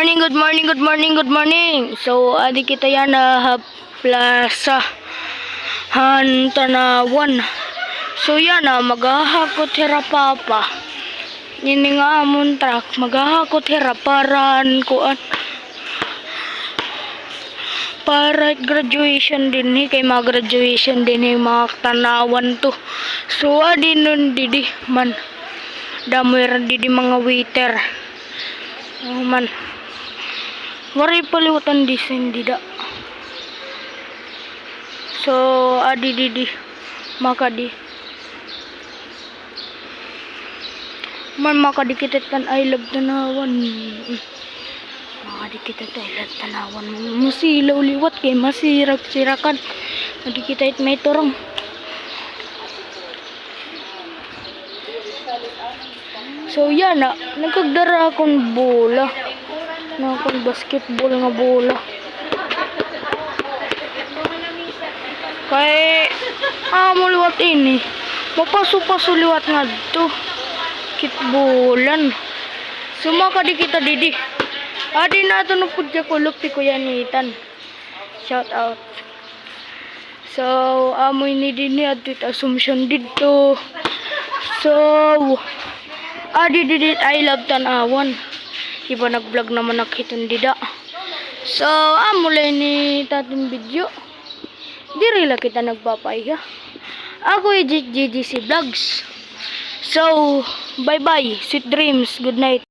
Morning, good morning, good morning, good morning. So, adi kita yan na plaza han tanawan. So, yan na maghahakot hira papa. Yun nga amon truck, maghahakot hira paran kuan. Para graduation din ni kay mga graduation din ni mga tanawan to. So, adi nun didi man. Damoy ra didi mga waiter. Oh man. Waray paliwatan di sendida. So, adi didi makadi. Man makadikitit kan I love tanawan. Makadikitit I love tanawan. Musilaw liwat kay masirag sirakan. Madikitit may turong. So yan na, nagkagdara akong bola. Na basketball nga bola. Kay amo liwat ini. Mapaso-paso liwat nga to. Kitbolan. Sumaka di kita didi. Adi na ito no pudya lupi ko yanitan. Shout out. So, amoy ni din ni assumption dito. So, adi didit I love tanawan. Iba nag-vlog naman nakiton dida. So, amulay ni tatin video. Diri lang kita nagpapahiga. Ako yung GGC Vlogs. So, bye-bye. Sweet dreams. Good night.